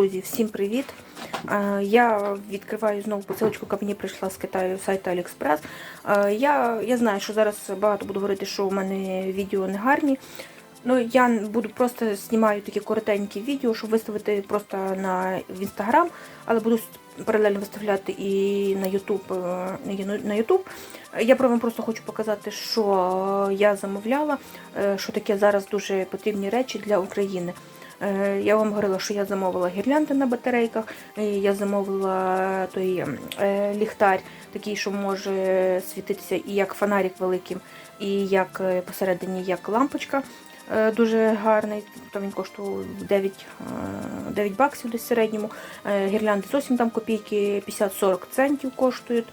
Всім привіт! Е, Я відкриваю знову посилочку, яка мені прийшла з Китаю сайту AliExpress. Е, Я, я знаю, що зараз багато буду говорити, що у мене відео не гарні. Ну, я буду просто знімаю такі коротенькі відео, щоб виставити просто на в Instagram, але буду паралельно виставляти і на YouTube. е, на YouTube. Я вам просто хочу показати, що я замовляла, що таке зараз дуже потрібні речі для України. Е, Я вам говорила, що я замовила гірлянди на батарейках, я замовила той е, ліхтар, такий, що може світитися і як фонарик великим, і як е, посередині як лампочка. Дуже гарний, там він коштував 9, е, 9 баксів десь в середньому. Гірлянди зовсім там копійки 50-40 центів коштують.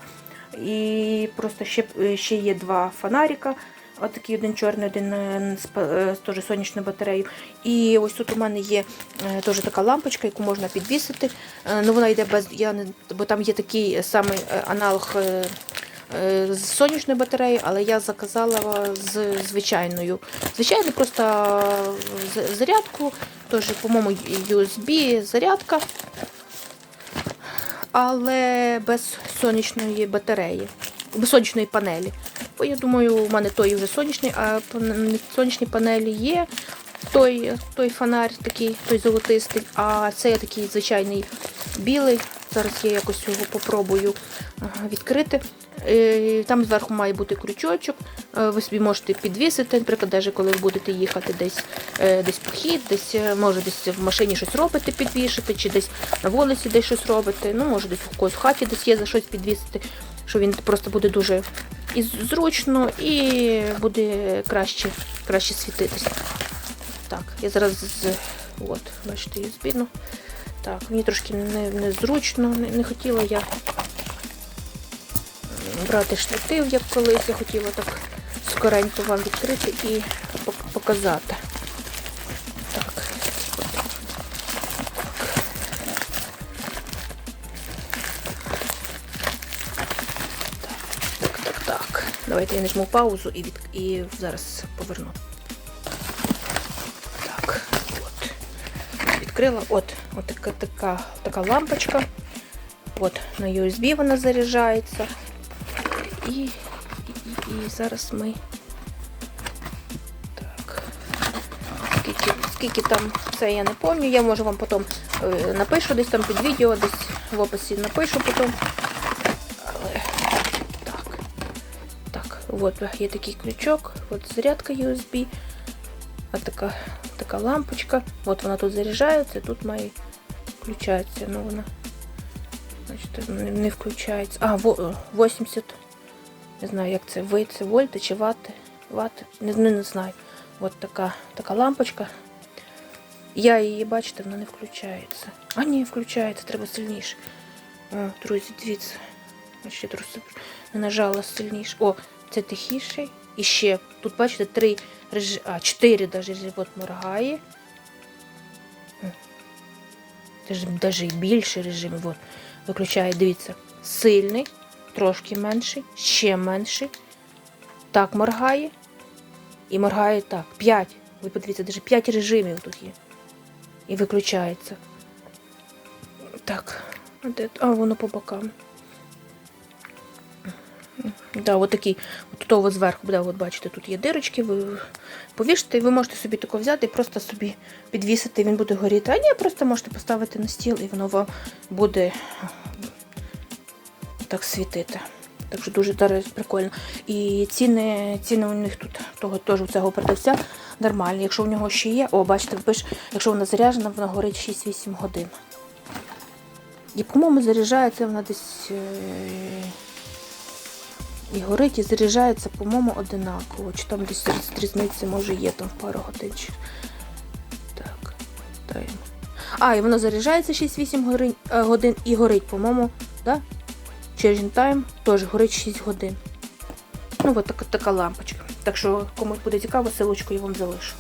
І просто ще, ще є два фонарика. Отакий один чорний, один е, е, з теж сонячною батареєю. І ось тут у мене є е, теж така лампочка, яку можна підвісити. Ну, вона йде без. Я не, бо там є такий самий аналог з сонячною батареєю, але я заказала з звичайною. Звичайно, просто зарядку, теж, по-моєму, USB зарядка, але без сонячної батареї, без сонячної панелі. Я думаю, у мене той вже сонячний, а сонячні панелі є. Той, той фонарь такий, той золотистий, а це такий звичайний білий. Зараз я якось його попробую відкрити. Е, Там зверху має бути крючочок. Е, Ви собі можете підвісити, наприклад, коли ви будете їхати десь е, десь похід, десь е, може десь в машині щось робити, підвішити, чи десь на вулиці десь щось робити. Ну, може, десь у когось в хаті десь є за щось підвісити, що він просто буде дуже і зручно, і буде краще, краще світитися. Так, я зараз. От, бачите, USB. Ну, так, мені трошки незручно, не, не хотіла я брати штатив, як колись. Я хотіла так скоренько вам відкрити і пок- показати. Так. Так, так, так. Давайте я нажму паузу і, від... і зараз поверну. Відкрила. От, от така, така, така лампочка. От, на USB вона заряджається. І, і, і, і зараз ми. Так. Скільки, скільки там це я не пам'ятаю. Я можу вам потім е, напишу десь там під відео, десь в описі напишу потім. Але так. Так, от є такий крючок, от зарядка USB. А така, така лампочка. От вона тут заряджається, тут має включатися. Ну вона значить, не, включається. А, 80. Не знаю, як це ви, це вольти чи вати. Вати. Не, не, знаю. От така, така лампочка. Я її, бачите, вона не включається. А, ні, включається, треба сильніше. О, друзі, дивіться. Ще трохи не нажала сильніше. О, це тихіший. І ще, тут, бачите, три а, чотири даже режим от моргає. Даже, і більше режимів. От. Виключає, дивіться, сильний, трошки менший, ще менший. Так моргає. І моргає так. П'ять. Ви подивіться, навіть п'ять режимів тут є. І виключається. Так. А воно по бокам. Да, от такий, от тут зверху буде, от бачите, тут є дирочки, ви повішите, ви можете собі тако взяти і просто собі підвісити, він буде горіти. А ні, просто можете поставити на стіл і воно вам буде так світити. Так що дуже прикольно. І ціни, ціни у них тут того теж у цього продавця нормальні. Якщо в нього ще є, о, бачите, пише, якщо вона заряджена, вона горить 6-8 годин. І, по-моєму, заряджається вона десь. І горить, і заряджається, по-моєму, одинаково. Чи там десь різниці, може є там в пару годин. Так, тайм. А, і воно заряджається 6-8 е, годин і горить, по-моєму, да? Charging time теж горить 6 годин. Ну, от така, така лампочка. Так що, комусь буде цікаво, силочку я вам залишу.